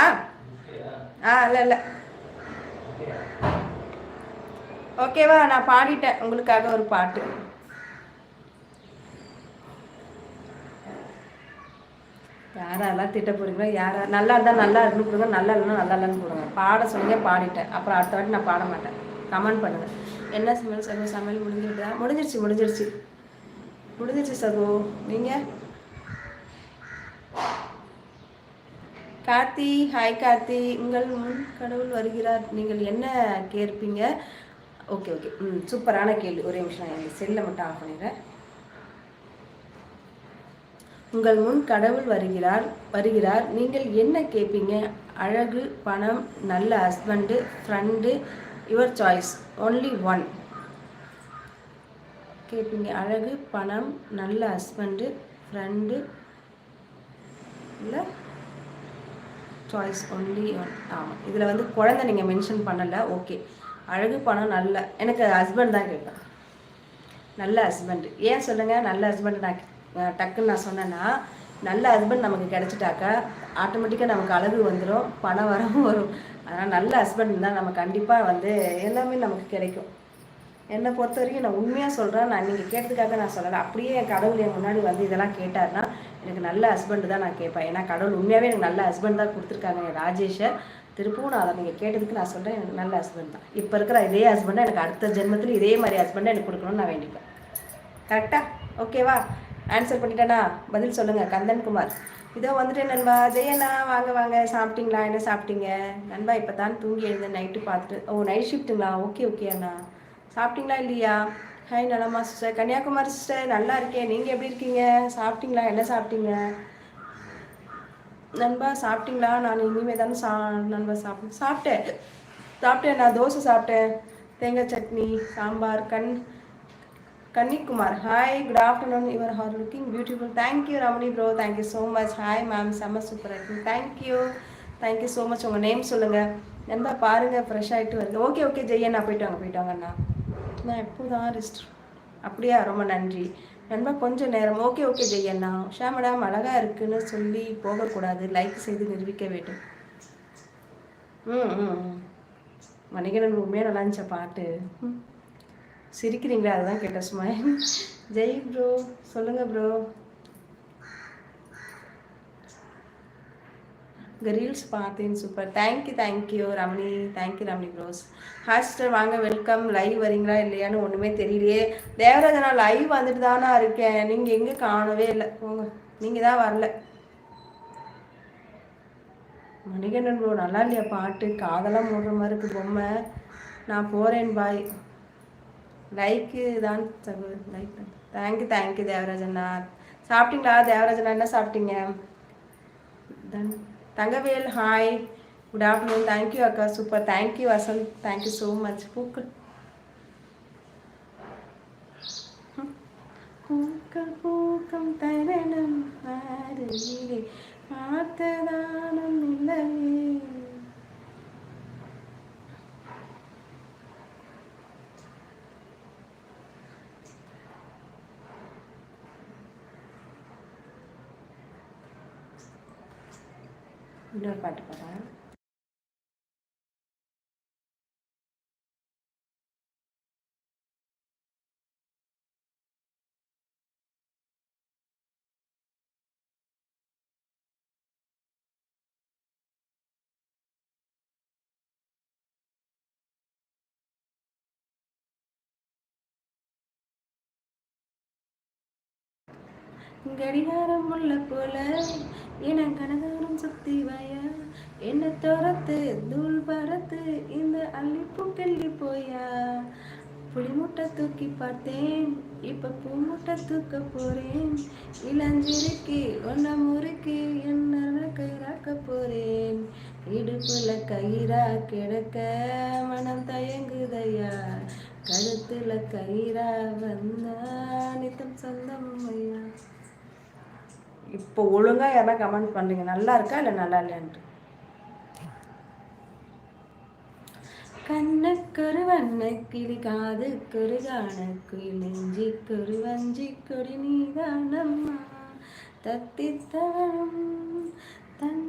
ஆ. ஆ இல்லை இல்லை. ஓகேவா நான் பாடிட்டேன். உங்களுக்காக ஒரு பாட்டு. யாரெல்லாம் திட்ட போறீங்களோ யாரா நல்லா இருந்தால் நல்லா இருக்குன்னு கொடுங்க நல்லா இல்லைன்னா நல்லா இல்லைன்னு கொடுங்க பாட சொல்லுங்க பாடிட்டேன். அப்புறம் அடுத்த வாட்டி நான் பாட மாட்டேன். கமெண்ட் பண்ணுங்க. என்ன சமையல் சகோ? சமையல் முடிஞ்சுட்டா முடிஞ்சிருச்சு முடிஞ்சிருச்சு. முடிஞ்சிருச்சு சகோ. நீங்கள் கார்த்தி ஹாய் கார்த்தி. உங்கள் முன் கடவுள் வருகிறார். நீங்கள் என்ன கேட்பீங்க? ஓகே ஓகே ம் சூப்பரான கேள்வி. ஒரே நிமிஷம் நான் எங்கள் செல்லை மட்டும் ஆஃப் பண்ணிடுறேன். உங்கள் முன் கடவுள் வருகிறார் வருகிறார். நீங்கள் என்ன கேட்பீங்க? அழகு பணம் நல்ல husband friend your choice only one கேட்பீங்க. அழகு பணம் நல்ல ஹஸ்பண்டு ஃப்ரெண்டு இல்லை சாய்ஸ் ஒன்லி ஒன் ஆமாம் இதில் வந்து குழந்தை நீங்கள் மென்ஷன் பண்ணலை ஓகே அழகு பணம் நல்ல எனக்கு ஹஸ்பண்ட் தான் கேட்பேன் நல்ல ஹஸ்பண்ட் ஏன் சொல்லுங்கள் நல்ல ஹஸ்பண்ட் நான் டக்குன்னு நான் சொன்னேன்னா நல்ல ஹஸ்பண்ட் நமக்கு கிடச்சிட்டாக்கா ஆட்டோமேட்டிக்காக நமக்கு அழகு வந்துடும் பணம் வரவும் வரும். அதனால் நல்ல ஹஸ்பண்ட் இருந்தால் நம்ம கண்டிப்பாக வந்து எல்லாமே நமக்கு கிடைக்கும். என்னை பொறுத்த வரைக்கும் நான் உண்மையாக சொல்கிறேன் நான் நீங்கள் கேட்டதுக்காக நான் சொல்லலை. அப்படியே என் கடவுள் என் முன்னாடி வந்து இதெல்லாம் கேட்டார்னா எனக்கு நல்ல ஹஸ்பண்டு தான் நான் கேட்பேன். ஏன்னா கடவுள் உண்மையாகவே எனக்கு நல்ல ஹஸ்பண்ட் தான் கொடுத்துருக்காங்க என் ராஜேஷை. திருப்பவும் நான் அதை நீங்கள் கேட்டதுக்கு நான் சொல்கிறேன் எனக்கு நல்ல ஹஸ்பண்ட் தான். இப்போ இருக்கிற இதே ஹஸ்பண்டை எனக்கு அடுத்த ஜென்மத்தில் இதே மாதிரி ஹஸ்பண்டை எனக்கு கொடுக்கணும்னு நான் வேண்டிப்பேன். கரெக்டாக ஓகேவா ஆன்சர் பண்ணிட்டேனா? பதில் சொல்லுங்கள் கந்தன் குமார். இதோ வந்துட்டு நண்பா. ஜெயண்ணா வாங்க வாங்க. சாப்பிட்டீங்களா? என்ன சாப்பிட்டீங்க? நண்பா இப்போ தான் தூங்கி எழுந்தேன் நைட்டு பார்த்துட்டு ஓ நைட் ஷிஃப்ட்டுங்களா ஓகே ஓகே அண்ணா. சாப்பிட்டீங்களா இல்லையா? ஹாய் நலமா சிஸ்டர் கன்னியாகுமரி சிஸ்டர் நல்லா இருக்கேன். நீங்கள் எப்படி இருக்கீங்க? சாப்பிட்டீங்களா? என்ன சாப்பிட்டீங்க? நண்பா சாப்பிட்டீங்களா? நான் இனிமேல் தானே சா நண்பா சாப்பிட்டேன் சாப்பிட்டேன். சாப்பிட்டேன் நான் தோசை சாப்பிட்டேன். தேங்காய் சட்னி சாம்பார் கண் Kannikumar. Hi good afternoon your hair looking beautiful thank you Ramani bro thank you so much hi ma'am செம்ம சூப்பராக இருக்கு. Thank you thank you so much உங்கள் நேம் சொல்லுங்கள் நண்பா பாருங்கள் ஃப்ரெஷ் ஆகிட்டு வருது. ஓகே ஓகே ஜெய்யண்ணா போயிட்டு வாங்க போயிட்டு வாங்கண்ணா நான் எப்போதான் ரெஸ்ட் அப்படியா? ரொம்ப நன்றி. நண்பா கொஞ்சம் நேரம். ஓகே ஓகே ஜெய்யண்ணா ஷா மேடம் அழகாக இருக்குன்னு சொல்லி போகக்கூடாது. லைக் செய்து நிரூபிக்க வேண்டும். ம் ம் ம். மணிகண்டன் உண்மையாக நல்லா இருந்துச்சா பாட்டு? சிரிக்கிறீங்களா? அதுதான் கேட்ட சும்மா. ஜெய் ப்ரோ சொல்லுங்கள் ப்ரோ உங்கள் ரீல்ஸ் பார்த்தேன் super thank you thank you Ramani. Thank you Ramani bros ஹாஸ்டர் வாங்க வெல்கம் லைவ் வரீங்களா இல்லையான்னு ஒன்றுமே தெரியலையே. தேவராஜனா நான் லைவ் வந்துட்டு தானே இருக்கேன். நீங்கள் எங்கே காணவே இல்லை. போங்க. நீங்கள் தான் வரல. மணிகண்டன் ப்ரோ நல்லா இல்லையா பாட்டு? காதெல்லாம் மூடுற மாதிரி இருக்கு பொம்மை. நான் போகிறேன் பாய் லைக்கு தான் சகோ லைக் தான். தேங்க்யூ தேங்க்யூ தேவராஜண்ணா சாப்பிட்டீங்களா? தேவராஜண்ணா என்ன சாப்பிட்டீங்க? தன் Thangavel hi good afternoon thank you அக்கா super thank you Vasanth thank you so much பூக்கள் பூக்கள் பூக்கம் தரணம் பாருவிலே பார்த்ததானம் இல்லவே இன்னொரு பாட்டு பாடுறேன். கடிகாரம் உள்ள போல என கனகாரம் சுத்தி வயா. என்ன துரத்து தூள் பரத்து இந்த அள்ளிப்பு கிள்ளி போயா. புளிமுட்டை தூக்கி பார்த்தேன் இப்ப பூமுட்டை தூக்க போறேன். இளஞ்சிருக்கு ஒன்ன முறுக்கு என்ன கயிறாக்க போறேன். இடுப்புல கயிறா கிடக்க மனம் தயங்குதையா. கழுத்துல கயிறா வந்தா நித்தம் சொந்தம் ஐயா. இப்போ ஒழுங்கா யாரா கமெண்ட் பண்ணுங்க நல்லா இருக்கா இல்லை நல்லா இல்லையான்ட்டு? கண்ணுக்கொரு கிளி காதுக்கொரு காணக்குயில் நெஞ்சிக்கொரு வஞ்சிக்கொடி நீதானம்மா. தத்தித்தவம் தன்